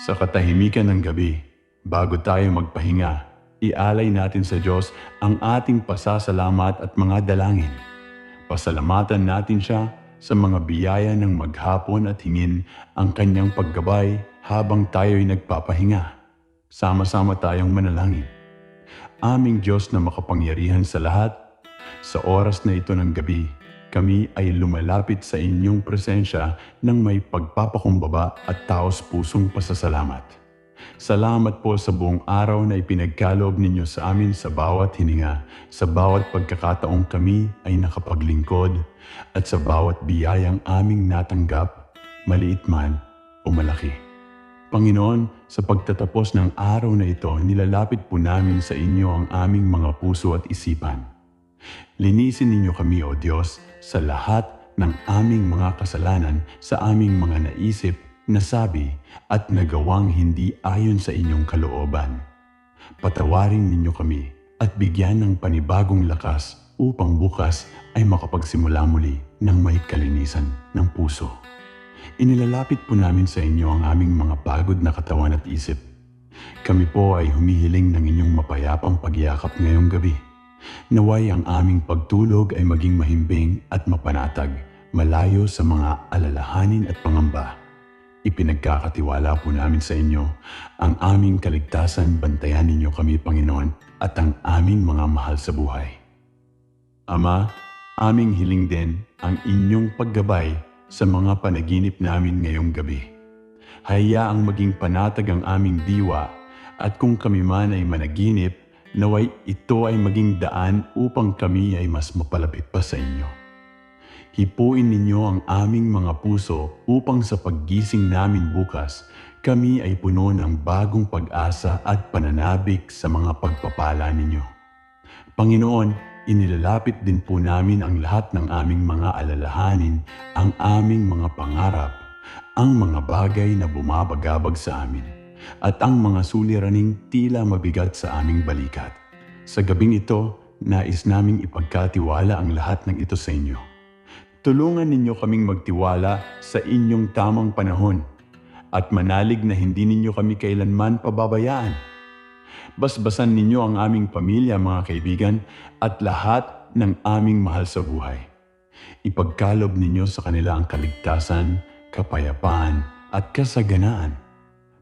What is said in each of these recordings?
Sa katahimikan ng gabi, bago tayo magpahinga, ialay natin sa Diyos ang ating pasasalamat at mga dalangin. Pasalamatan natin siya sa mga biyaya ng maghapon at hingin ang kanyang paggabay habang tayo'y nagpapahinga. Sama-sama tayong manalangin. Aming Diyos na makapangyarihan sa lahat, sa oras na ito ng gabi, kami ay lumalapit sa inyong presensya ng may pagpapakumbaba at taos pusong pasasalamat. Salamat po sa buong araw na ipinagkaloob ninyo sa amin sa bawat hininga, sa bawat pagkakataong kami ay nakapaglingkod, at sa bawat biyayang aming natanggap, maliit man o malaki. Panginoon, sa pagtatapos ng araw na ito, nilalapit po namin sa inyo ang aming mga puso at isipan. Linisin ninyo kami, O Diyos, sa lahat ng aming mga kasalanan, sa aming mga naisip, nasabi at nagawang hindi ayon sa inyong kalooban. Patawarin ninyo kami at bigyan ng panibagong lakas upang bukas ay makapagsimula muli ng may kalinisan ng puso. Inilalapit po namin sa inyo ang aming mga pagod na katawan at isip. Kami po ay humihiling ng inyong mapayapang pagyakap ngayong gabi. Naway ang aming pagtulog ay maging mahimbing at mapanatag, malayo sa mga alalahanin at pangamba. Ipinagkakatiwala po namin sa inyo ang aming kaligtasan, bantayan ninyo kami, Panginoon, at ang aming mga mahal sa buhay. Ama, aming hiling din ang inyong paggabay sa mga panaginip namin ngayong gabi. Hayaang maging panatag ang aming diwa at kung kami man ay managinip, naway ito ay maging daan upang kami ay mas mapalapit pa sa inyo. Hipuin ninyo ang aming mga puso upang sa paggising namin bukas, kami ay puno ng bagong pag-asa at pananabik sa mga pagpapala ninyo. Panginoon, inilalapit din po namin ang lahat ng aming mga alalahanin, ang aming mga pangarap, ang mga bagay na bumabagabag sa amin, at ang mga suliraning tila mabigat sa aming balikat. Sa gabing ito, nais naming ipagkatiwala ang lahat ng ito sa inyo. Tulungan ninyo kaming magtiwala sa inyong tamang panahon at manalig na hindi ninyo kami kailanman pababayaan. Basbasan ninyo ang aming pamilya, mga kaibigan, at lahat ng aming mahal sa buhay. Ipagkalob ninyo sa kanila ang kaligtasan, kapayapaan, at kasaganaan.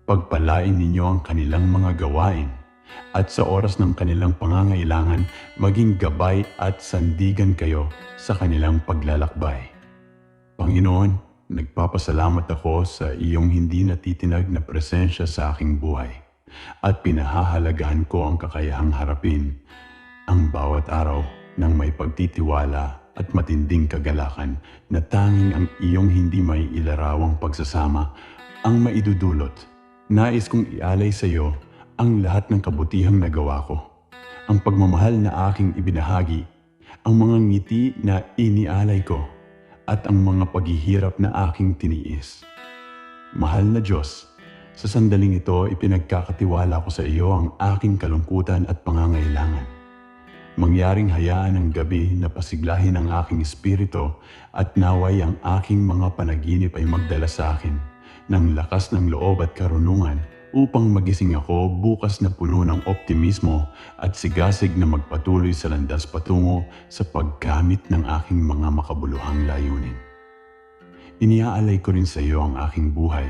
Pagpalain ninyo ang kanilang mga gawain at sa oras ng kanilang pangangailangan, maging gabay at sandigan kayo sa kanilang paglalakbay. Panginoon, nagpapasalamat ako sa iyong hindi natitinag na presensya sa aking buhay at pinahahalagahan ko ang kakayahang harapin ang bawat araw ng may pagtitiwala at matinding kagalakan na tanging ang iyong hindi may ilarawang pagsasama ang maidudulot. Nais kong ialay sa iyo ang lahat ng kabutihang nagawa ko, ang pagmamahal na aking ibinahagi, ang mga ngiti na inialay ko, at ang mga paghihirap na aking tiniis. Mahal na Diyos, sa sandaling ito ipinagkakatiwala ko sa iyo ang aking kalungkutan at pangangailangan. Mangyaring hayaan ng gabi na pasiglahin ang aking espiritu at naway ang aking mga panaginip ay magdala sa akin ng lakas ng loob at karunungan upang magising ako bukas na puno ng optimismo at sigasig na magpatuloy sa landas patungo sa paggamit ng aking mga makabuluhang layunin. Iniaalay ko rin sa iyo ang aking buhay,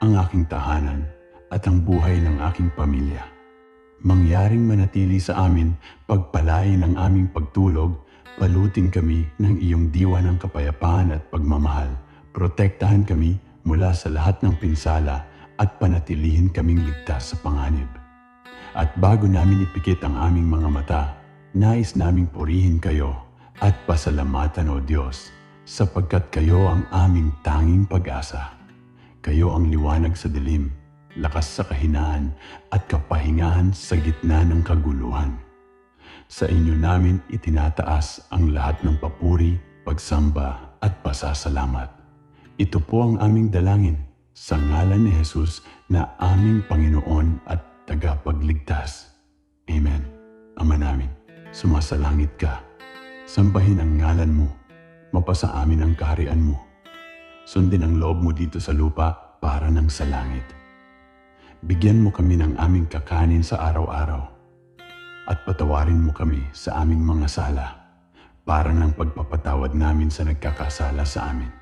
ang aking tahanan, at ang buhay ng aking pamilya. Mangyaring manatili sa amin pagpalain ng aming pagtulog, palutin kami ng iyong diwa ng kapayapaan at pagmamahal. Protektahan kami mula sa lahat ng pinsala at panatilihin kaming ligtas sa panganib. At bago namin ipikit ang aming mga mata, nais naming purihin kayo at pasalamatan o Diyos sapagkat kayo ang aming tanging pag-asa. Kayo ang liwanag sa dilim, lakas sa kahinaan at kapahingahan sa gitna ng kaguluhan. Sa inyo namin itinataas ang lahat ng papuri, pagsamba at pasasalamat. Ito po ang aming dalangin sa ngalan ni Jesus na aming Panginoon at tagapagligtas. Amen. Ama namin, sumasalangit ka. Sambahin ang ngalan mo. Mapasa amin ang kaharian mo. Sundin ang loob mo dito sa lupa para ng sa langit. bigyan mo kami ng aming kakanin sa araw-araw. At patawarin mo kami sa aming mga sala, parang ng pagpapatawad namin sa nagkakasala sa amin.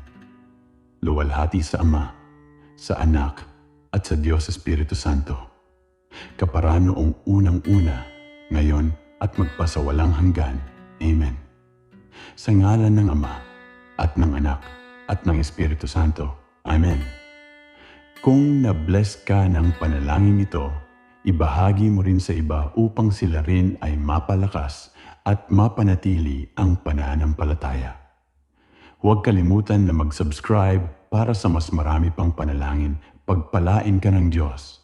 Luwalhati sa Ama, sa Anak, at sa Diyos Espiritu Santo. Kaparano noong unang-una, ngayon at magpasawalang hanggan. Amen. Sa ngalan ng Ama, at ng Anak, at ng Espiritu Santo. Amen. Kung na-bless ka ng panalangin ito, ibahagi mo rin sa iba upang sila rin ay mapalakas at mapanatili ang pananampalataya. Huwag kalimutan na mag-subscribe para sa mas marami pang panalangin. Pagpalain ka ng Diyos.